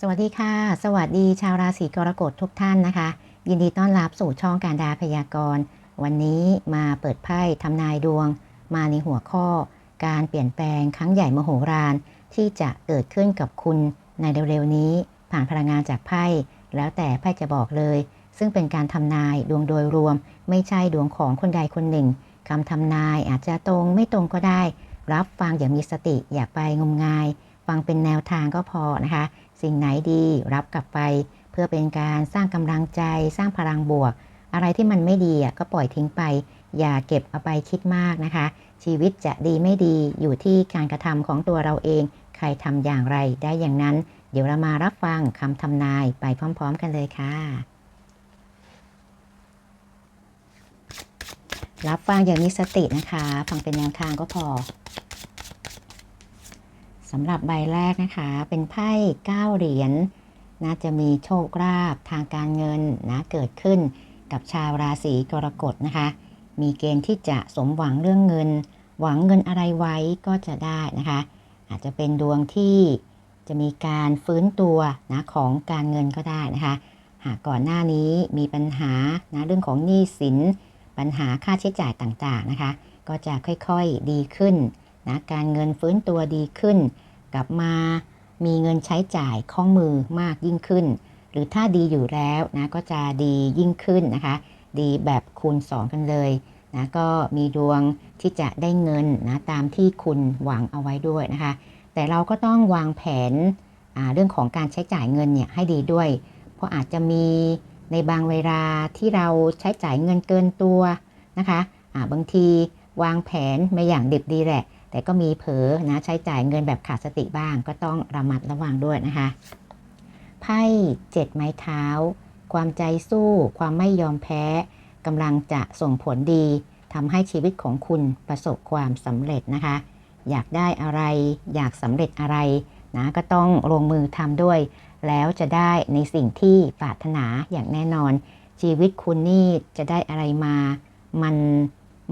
สวัสดีค่ะ สวัสดีชาวราศีกรกฎทุกท่านนะคะ ยินดีต้อนรับสู่ช่องการดาพยากรณ์ วันนี้มาเปิดไพ่ทำนายดวง มาในหัวข้อ การเปลี่ยนแปลงครั้งใหญ่มโหฬารที่จะเกิดขึ้นกับคุณในเร็วๆนี้ ผ่านพลังงานจากไพ่ แล้วแต่ไพ่จะบอกเลย ซึ่งเป็นการทำนายดวงโดยรวม ไม่ใช่ดวงของคนใดคนหนึ่งคำทำนายอาจจะตรงไม่ตรงก็ได้ รับฟังอย่างมีสติอย่าไปงมงาย ฟังเป็นแนวทางก็พอนะคะ สิ่งไหนดีรับกลับไป เพื่อเป็นการสร้างกำลังใจ สร้างพลังบวก อะไรที่มันไม่ดีก็ปล่อยทิ้งไป อย่าเก็บเอาไปคิดมากนะคะ ชีวิตจะดีไม่ดีอยู่ที่การกระทำของตัวเราเอง ใครทำอย่างไรได้อย่างนั้น เดี๋ยวเรามารับฟังคำทำนายไปพร้อม ๆ กันเลยค่ะ รับฟังอย่างมีสตินะคะ ฟังเป็นแนวทางก็พอ สำหรับใบแรกนะคะ เป็นไพ่9เหรียญน่าจะมีโชคลาภทางการเงินนะเกิดขึ้นกับชาวราศีกรกฎนะคะ มีเกณฑ์ที่จะสมหวังเรื่องเงิน หวังเงินอะไรไว้ก็จะได้นะคะ อาจจะเป็นดวงที่จะมีการฟื้นตัวนะของการเงินก็ได้นะคะ หากก่อนหน้านี้มีปัญหานะเรื่องของหนี้สิน ปัญหาค่าใช้จ่ายต่างๆนะคะ ก็จะค่อยๆดีขึ้น นะการเงินฟื้นตัวดีขึ้น กลับมามีเงินใช้จ่ายคล่องมือมากยิ่งขึ้น หรือถ้าดีอยู่แล้วนะก็จะดียิ่งขึ้นนะคะ ดีแบบคูณ 2 กันเลยนะก็มีดวงที่จะได้เงินนะตามที่คุณหวังเอาไว้ด้วยนะคะ แต่เราก็ต้องวางแผนเรื่องของการใช้จ่ายเงินเนี่ยให้ดีด้วย เพราะอาจจะมีในบางเวลาที่เราใช้จ่ายเงินเกินตัวนะคะะบางทีวางแผนไม่อย่างดิบดีแหละ แต่ก็มีเผลอนะใช้จ่ายเงินแบบขาดสติบ้าง ก็ต้องระมัดระวังด้วยนะคะไพ่เจ็ดไม้เท้า ความใจสู้ ความไม่ยอมแพ้กำลังจะส่งผลดีทำให้ชีวิตของคุณประสบความสำเร็จนะคะ อยากได้อะไร อยากสำเร็จอะไรนะก็ต้องลงมือทำด้วย แล้วจะได้ในสิ่งที่ปรารถนาอย่างแน่นอน ชีวิตคุณนี่จะได้อะไรมา มัน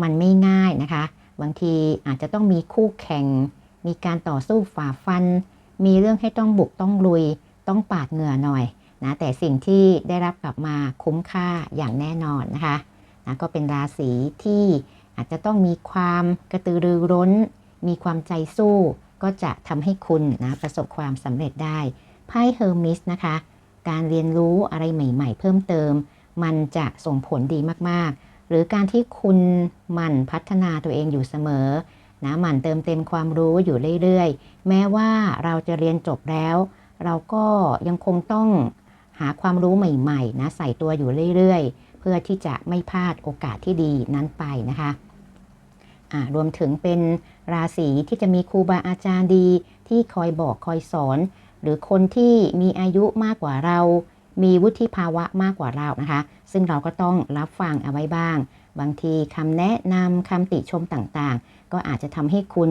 มันไม่ง่ายนะคะ บางทีอาจจะต้องมีคู่แข่ง มีการต่อสู้ฝ่าฟัน มีเรื่องให้ต้องบุกต้องลุย ต้องปาดเหงื่อหน่อยนะแต่สิ่งที่ได้รับกลับมาคุ้มค่าอย่างแน่นอนนะคะนะก็เป็นราศีที่อาจจะต้องมีความกระตือรือร้น มีความใจสู้ ก็จะทำให้คุณนะประสบความสำเร็จได้ไพ่เฮอร์มิสนะคะ การเรียนรู้อะไรใหม่ ๆ เพิ่มเติม มันจะส่งผลดีมากๆ หรือการที่คุณหมั่นพัฒนาตัวเองอยู่เสมอนะหมั่นเติมเต็มความรู้อยู่เรื่อยๆ แม้ว่าเราจะเรียนจบแล้ว เราก็ยังคงต้องหาความรู้ใหม่ๆนะใส่ตัวอยู่เรื่อยๆ เพื่อที่จะไม่พลาดโอกาสที่ดีนั้นไปนะคะรวมถึงเป็นราศีที่จะมีครูบาอาจารย์ดีที่คอยบอกคอยสอน หรือคนที่มีอายุมากกว่าเรา มีวุฒิภาวะมากกว่าเรานะคะ ซึ่งเราก็ต้องรับฟังเอาไว้บ้าง บางทีคำแนะนำคำติชมต่างๆ ก็อาจจะทำให้คุณ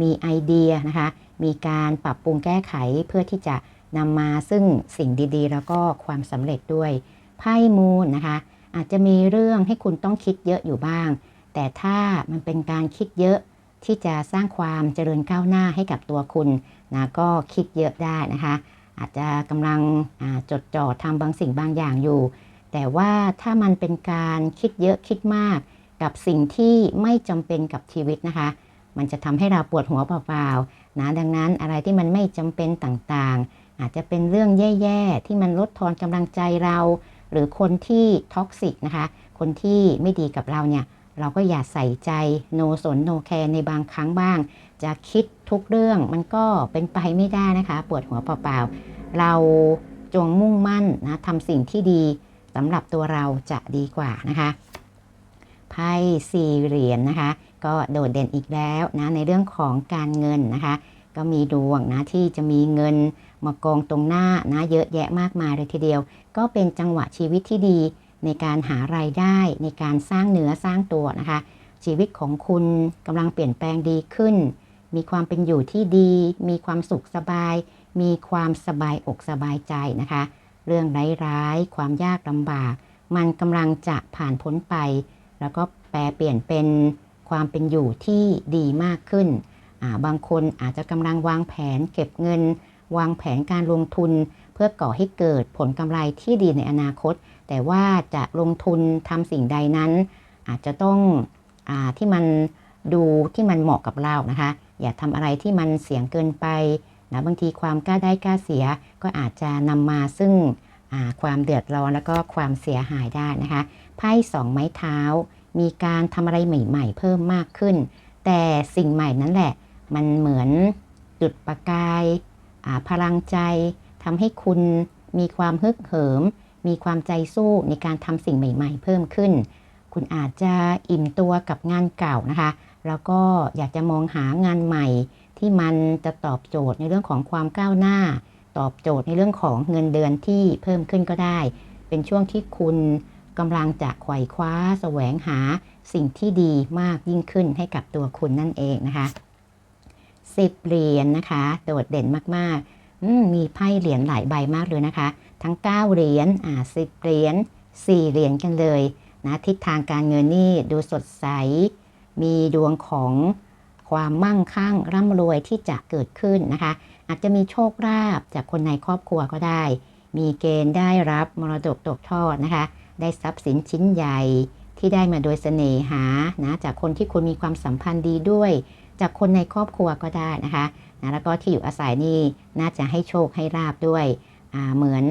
มีไอเดียนะคะ มีการปรับปรุงแก้ไขเพื่อที่จะนำมาซึ่งสิ่งดีๆ แล้วก็ความสำเร็จด้วยไพ่มูลนะคะ อาจจะมีเรื่องให้คุณต้องคิดเยอะอยู่บ้าง แต่ถ้ามันเป็นการคิดเยอะที่จะสร้างความเจริญก้าวหน้าให้กับตัวคุณนะก็คิดเยอะได้นะคะ อาจจะกำลังจดจ่อทำบางสิ่งบางอย่างอยู่ แต่ว่าถ้ามันเป็นการคิดเยอะคิดมาก กับสิ่งที่ไม่จำเป็นกับชีวิตนะคะ มันจะทำให้เราปวดหัวเปล่าๆนะดังนั้นอะไรที่มันไม่จำเป็นต่างๆ อาจจะเป็นเรื่องแย่ๆ ที่มันลดทอนกำลังใจเรา หรือคนที่ท็อกซิกนะคะ คนที่ไม่ดีกับเราเนี่ยเราก็อย่าใส่ใจโนสนโนแคร์ในบางครั้งบ้าง จะคิดทุกเรื่องมันก็เป็นไปไม่ได้นะคะปวดหัวเปล่าๆเราจงมุ่งมั่นนะทำสิ่งที่ดีสำหรับตัวเราจะดีกว่านะคะไพ่สี่เหรียญนนะคะ ก็โดดเด่นอีกแล้วนะในเรื่องของการเงินนะคะ ก็มีดวงนะที่จะมีเงินมากองตรงหน้านะเยอะแยะมากมายเลยทีเดียว ก็เป็นจังหวะชีวิตที่ดีในการหารายได้ในการสร้างเนื้อสร้างตัวนะคะ ชีวิตของคุณกำลังเปลี่ยนแปลงดีขึ้น มีความเป็นอยู่ที่ดี มีความสุขสบาย มีความสบายอกสบายใจนะคะ เรื่องร้ายๆ ความยากลำบาก มันกำลังจะผ่านพ้นไป แล้วก็แปลเปลี่ยนเป็นความเป็นอยู่ที่ดีมากขึ้น บางคนอาจจะกำลังวางแผนเก็บเงิน วางแผนการลงทุน เพื่อก่อให้เกิดผลกำไรที่ดีในอนาคต แต่ว่าจะลงทุนทำสิ่งใดนั้น อาจจะต้องอที่มันดูที่มันเหมาะกับเรานะคะ อย่าทำอะไรที่มันเสี่ยงเกินไปนะบางทีความกล้าได้กล้าเสียก็อาจจะนำมาซึ่งความเดือดร้อนแล้วก็ความเสียหายได้นะคะไพ่สองไม้เท้า มีการทำอะไรใหม่ ๆ เพิ่มมากขึ้น แต่สิ่งใหม่นั้นแหละ มันเหมือนจุดประกายพลังใจทำให้คุณมีความฮึกเหิม มีความใจสู้ในการทำสิ่งใหม่ ๆ เพิ่มขึ้น คุณอาจจะอิ่มตัวกับงานเก่านะคะ แล้วก็อยากจะมองหางานใหม่ ที่มันจะตอบโจทย์ในเรื่องของความก้าวหน้า ตอบโจทย์ในเรื่องของเงินเดือนที่เพิ่มขึ้นก็ได้ เป็นช่วงที่คุณกำลังจะไขว่คว้าแสวงหาสิ่งที่ดีมากยิ่งขึ้นให้กับตัวคุณนั่นเองนะคะสิบเหรียญนนะคะ โดดเด่นมากๆมีไพ่เหรียญหลายใบมากเลยนะคะ ทั้ง 9 เหรียญอ่าสิบเหรียญ4เหรียญกันเลยนะทิศทางการเงินนี่ดูสดใส มีดวงของความมั่งคั่งร่ำรวยที่จะเกิดขึ้นนะคะ อาจจะมีโชคลาภจากคนในครอบครัวก็ได้ มีเกณฑ์ได้รับมรดกตกทอดนะคะ ได้ทรัพย์สินชิ้นใหญ่ที่ได้มาโดยเสน่หานะจากคนที่คุณมีความสัมพันธ์ดีด้วย จากคนในครอบครัวก็ได้นะคะนะแล้วก็ที่อยู่อาศัยนี่น่าจะให้โชคให้ลาบด้วยเหมือน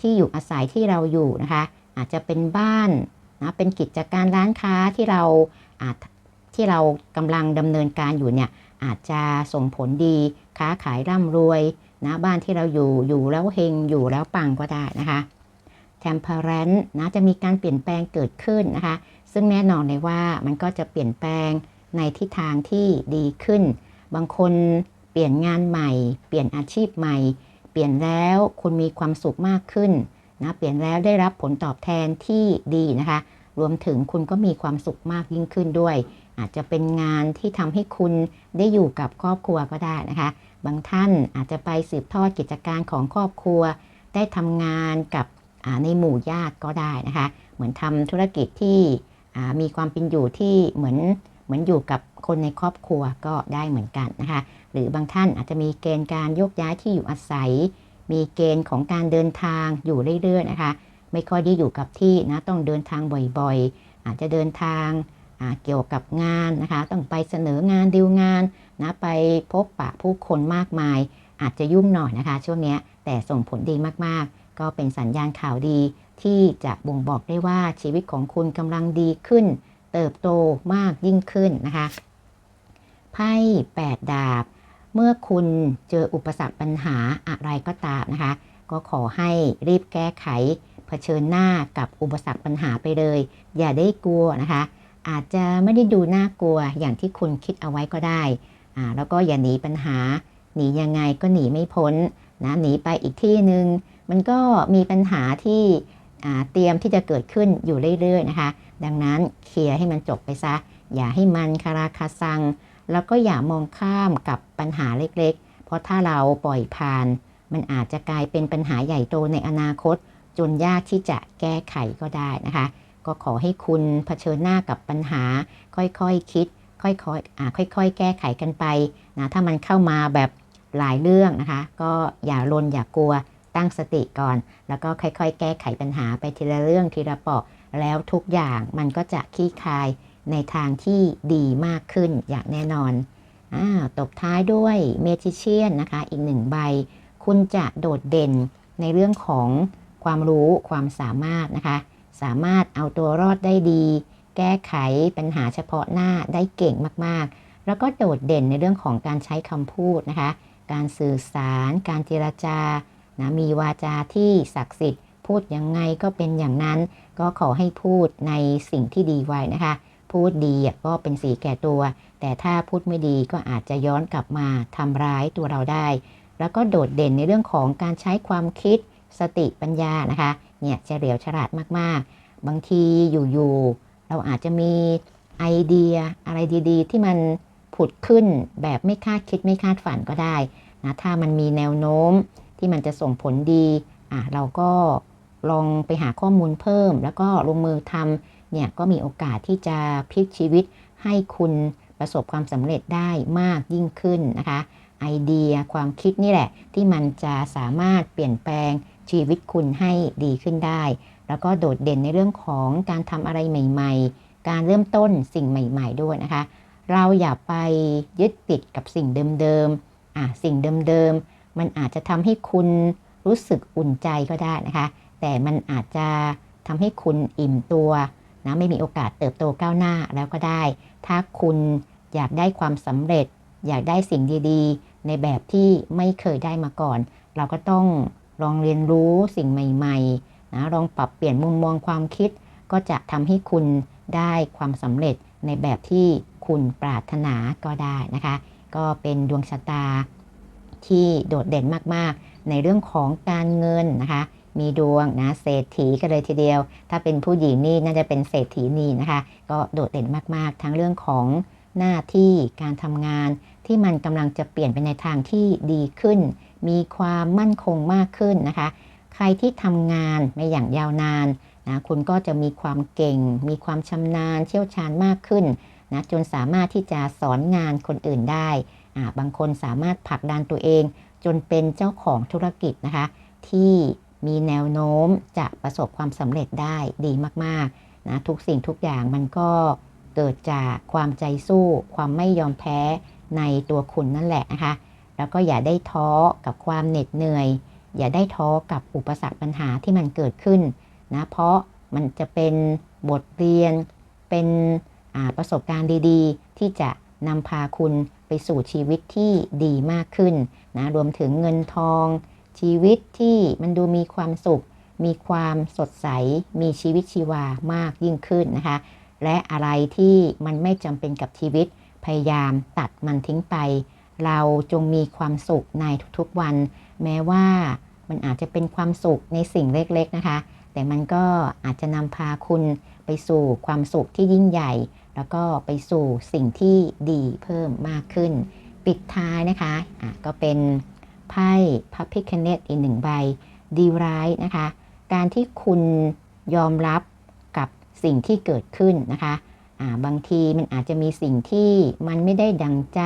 ที่อยู่อาศัยที่เราอยู่นะคะ อาจจะเป็นบ้านนะเป็นกิจการร้านค้าที่เราอาจ ที่เรากำลังดำเนินการอยู่เนี่ยอาจจะส่งผลดี ค้าขายร่ำรวยนะบ้านที่เราอยู่อยู่แล้วเฮงอยู่แล้วปังก็ได้นะคะ temperance นะจะมีการเปลี่ยนแปลงเกิดขึ้นนะคะ ซึ่งแน่นอนเลยว่ามันก็จะเปลี่ยนแปลงในทิศทางที่ดีขึ้น บางคนเปลี่ยนงานใหม่ เปลี่ยนอาชีพใหม่ เปลี่ยนแล้วคุณมีความสุขมากขึ้นนะเปลี่ยนแล้วได้รับผลตอบแทนที่ดีนะคะ รวมถึงคุณก็มีความสุขมากยิ่งขึ้นด้วย อาจจะเป็นงานที่ทำให้คุณได้อยู่กับครอบครัวก็ได้นะคะ บางท่านอาจจะไปสืบทอดกิจการของครอบครัว ได้ทำงานกับในหมู่ญาติก็ได้นะคะ เหมือนทำธุรกิจที่มีความเป็นอยู่ที่เหมือนเหมือนอยู่กับคนในครอบครัวก็ได้เหมือนกันนะคะ หรือบางท่านอาจจะมีเกณฑ์การยกย้ายที่อยู่อาศัย มีเกณฑ์ของการเดินทางอยู่เรื่อยๆนะคะ ไม่ค่อยได้อยู่กับที่นะต้องเดินทางบ่อยๆ อาจจะเดินทาง เกี่ยวกับงานนะคะ ต้องไปเสนองานดีลงานนะไปพบปะผู้คนมากมาย อาจจะยุ่งหน่อยนะคะ ช่วงนี้แต่ส่งผลดีมากๆ ก็เป็นสัญญาณข่าวดี ที่จะบ่งบอกได้ว่าชีวิตของคุณกำลังดีขึ้น เติบโตมากยิ่งขึ้นนะคะไพ่8ดาบ เมื่อคุณเจออุปสรรคปัญหาอะไรก็ตามนะคะ ก็ขอให้รีบแก้ไขเผชิญหน้ากับอุปสรรคปัญหาไปเลย อย่าได้กลัวนะคะ อาจจะไม่ได้ดูน่ากลัวอย่างที่คุณคิดเอาไว้ก็ได้แล้วก็อย่าหนีปัญหา หนียังไงก็หนีไม่พ้นนะหนีไปอีกที่หนึ่งมันก็มีปัญหาที่เตรียมที่จะเกิดขึ้นอยู่เรื่อยๆนะคะ ดังนั้นเคลียร์ให้มันจบไปซะ อย่าให้มันคาราคาซัง แล้วก็อย่ามองข้ามกับปัญหาเล็กๆ เพราะถ้าเราปล่อยผ่าน มันอาจจะกลายเป็นปัญหาใหญ่โตในอนาคต จนยากที่จะแก้ไขก็ได้นะคะ ก็ขอให้คุณเผชิญหน้ากับปัญหา ค่อยๆคคิด ค่อยๆอ่าค่อยๆ แก้ไขกันไปนะถ้ามันเข้ามาแบบหลายเรื่องนะคะ ก็อย่าลนอย่ากลัวตั้งสติก่อน แล้วก็ค่อยๆ แก้ไขปัญหาไปทีละเรื่องทีละปอกแล้วทุกอย่างมันก็จะคลี่คลายในทางที่ดีมากขึ้นอย่างแน่นอนอตบท้ายด้วยเมจิเชียนนะคะ อีกหนึ่งใบ คุณจะโดดเด่นในเรื่องของความรู้ความสามารถนะคะ สามารถเอาตัวรอดได้ดี แก้ไขปัญหาเฉพาะหน้าได้เก่งมากๆ แล้วก็โดดเด่นในเรื่องของการใช้คำพูดนะคะ การสื่อสาร การเจรจานะมีวาจาที่ศักดิ์สิทธิ์ พูดยังไงก็เป็นอย่างนั้น ก็ขอให้พูดในสิ่งที่ดีไว้นะคะ พูดดีก็เป็นสีแก่ตัว แต่ถ้าพูดไม่ดีก็อาจจะย้อนกลับมาทำร้ายตัวเราได้ แล้วก็โดดเด่นในเรื่องของการใช้ความคิดสติปัญญานะคะ เนี่ยเฉลียวฉลาดมากๆ บางทีอยู่ๆเราอาจจะมีไอเดียอะไรดีๆ ที่มันผุดขึ้นแบบไม่คาดคิดไม่คาดฝันก็ได้นะถ้ามันมีแนวโน้มที่มันจะส่งผลดีอะเราก็ลองไปหาข้อมูลเพิ่ม แล้วก็ลงมือทำเนี่ยก็มีโอกาสที่จะพลิกชีวิตให้คุณประสบความสำเร็จได้มากยิ่งขึ้นนะคะ ไอเดียความคิดนี่แหละ ที่มันจะสามารถเปลี่ยนแปลง ชีวิตคุณให้ดีขึ้นได้ แล้วก็โดดเด่นในเรื่องของการทำอะไรใหม่ ๆ การเริ่มต้นสิ่งใหม่ ๆ ด้วยนะคะ เราอย่าไปยึดติดกับสิ่งเดิมๆอะสิ่งเดิมๆมันอาจจะทำให้คุณรู้สึกอุ่นใจก็ได้นะคะ แต่มันอาจจะทำให้คุณอิ่มตัวนะไม่มีโอกาสเติบโตก้าวหน้าแล้วก็ได้ ถ้าคุณอยากได้ความสำเร็จ อยากได้สิ่งดีๆ ในแบบที่ไม่เคยได้มาก่อน เราก็ต้อง ลองเรียนรู้สิ่งใหม่ๆนะลองปรับเปลี่ยนมุมมองความคิด ก็จะทำให้คุณได้ความสำเร็จในแบบที่คุณปรารถนาก็ได้นะคะ ก็เป็นดวงชะตาที่โดดเด่นมากๆ ในเรื่องของการเงินนะคะ มีดวงนะเศรษฐีกันเลยทีเดียว ถ้าเป็นผู้หญิงนี่น่าจะเป็นเศรษฐีนีนะคะ ก็โดดเด่นมากๆ ทั้งเรื่องของหน้าที่การทำงาน ที่มันกำลังจะเปลี่ยนไปในทางที่ดีขึ้น มีความมั่นคงมากขึ้นนะคะ ใครที่ทำงานมาอย่างยาวนานนะคุณก็จะมีความเก่ง มีความชำนาญเชี่ยวชาญมากขึ้นนะจนสามารถที่จะสอนงานคนอื่นได้บางคนสามารถผลักดันตัวเอง จนเป็นเจ้าของธุรกิจนะคะ ที่มีแนวโน้มจะประสบความสำเร็จได้ดีมากๆนะทุกสิ่งทุกอย่างมันก็เกิดจากความใจสู้ ความไม่ยอมแพ้ ในตัวคุณนั่นแหละนะคะ แล้วก็อย่าได้ท้อกับความเหน็ดเหนื่อย อย่าได้ท้อกับอุปสรรคปัญหาที่มันเกิดขึ้นนะ เพราะมันจะเป็นบทเรียน เป็นประสบการณ์ดีๆ ที่จะนำพาคุณไปสู่ชีวิตที่ดีมากขึ้นนะ รวมถึงเงินทอง ชีวิตที่มันดูมีความสุข มีความสดใส มีชีวิตชีวามากยิ่งขึ้นนะคะ และอะไรที่มันไม่จำเป็นกับชีวิต พยายามตัดมันทิ้งไป เราจงมีความสุขในทุกๆวัน แม้ว่ามันอาจจะเป็นความสุขในสิ่งเล็กๆนะคะ แต่มันก็อาจจะนำพาคุณไปสู่ความสุขที่ยิ่งใหญ่ แล้วก็ไปสู่สิ่งที่ดีเพิ่มมากขึ้น ปิดท้ายนะคะะก็เป็นไพ่พับพิคเนตอีกหนึ่งใบดีร้ายนะคะ การที่คุณยอมรับกับสิ่งที่เกิดขึ้นนะคะะ บางทีมันอาจจะมีสิ่งที่มันไม่ได้ดังใจ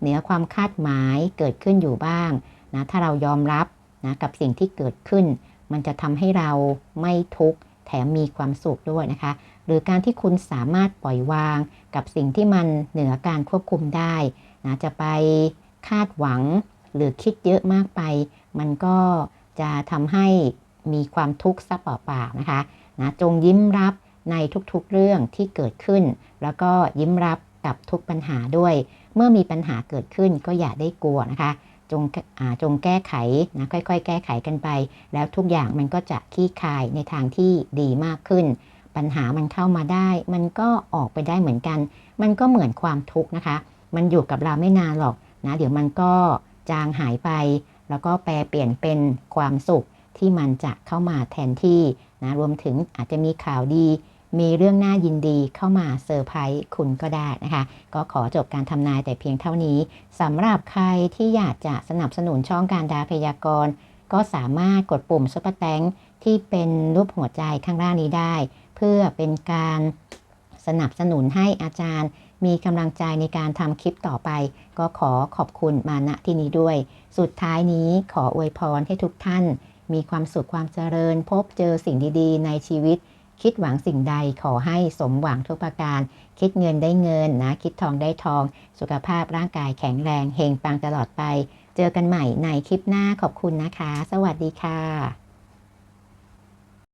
เหนือความคาดหมายเกิดขึ้นอยู่บ้างนะถ้าเรายอมรับนะกับสิ่งที่เกิดขึ้น มันจะทำให้เราไม่ทุกข์แถมมีความสุขด้วยนะคะ หรือการที่คุณสามารถปล่อยวางกับสิ่งที่มันเหนือการควบคุมได้นะจะไปคาดหวังหรือคิดเยอะมากไป มันก็จะทำให้มีความทุกข์ซะเปล่าๆนะคะนะจงยิ้มรับ ในทุกๆเรื่องที่เกิดขึ้น แล้วก็ยิ้มรับกับทุกปัญหาด้วย เมื่อมีปัญหาเกิดขึ้นก็อย่าได้กลัวนะคะจงจงแก้ไขนะค่อยๆ แก้ไขกันไป แล้วทุกอย่างมันก็จะคลี่คลายในทางที่ดีมากขึ้น ปัญหามันเข้ามาได้ มันก็ออกไปได้เหมือนกัน มันก็เหมือนความทุกข์นะคะ มันอยู่กับเราไม่นานหรอกนะเดี๋ยวมันก็จางหายไป แล้วก็แปลเปลี่ยนเป็นความสุขที่มันจะเข้ามาแทนที่นะรวมถึงอาจจะมีข่าวดี มีเรื่องน่ายินดีเข้ามาเซอร์ไพรส์คุณก็ได้นะคะ ก็ขอจบการทำนายแต่เพียงเท่านี้สำหรับใครที่อยากจะสนับสนุนช่องการดาพยากรณ์ ก็สามารถกดปุ่มซุปเปอร์แตงที่เป็นรูปหัวใจข้างล่างนี้ได้ เพื่อเป็นการสนับสนุนให้อาจารย์ มีกำลังใจในการทำคลิปต่อไป ก็ขอขอบคุณมาณที่นี้ด้วย สุดท้ายนี้ขออวยพรให้ทุกท่าน มีความสุขความเจริญพบเจอสิ่งดีๆ ในชีวิต คิดหวังสิ่งใดขอให้สมหวังทุกประการ คิดเงินได้เงินนะ คิดทองได้ทอง สุขภาพร่างกายแข็งแรงเฮงปังตลอดไป เจอกันใหม่ในคลิปหน้าขอบคุณนะคะ สวัสดีค่ะ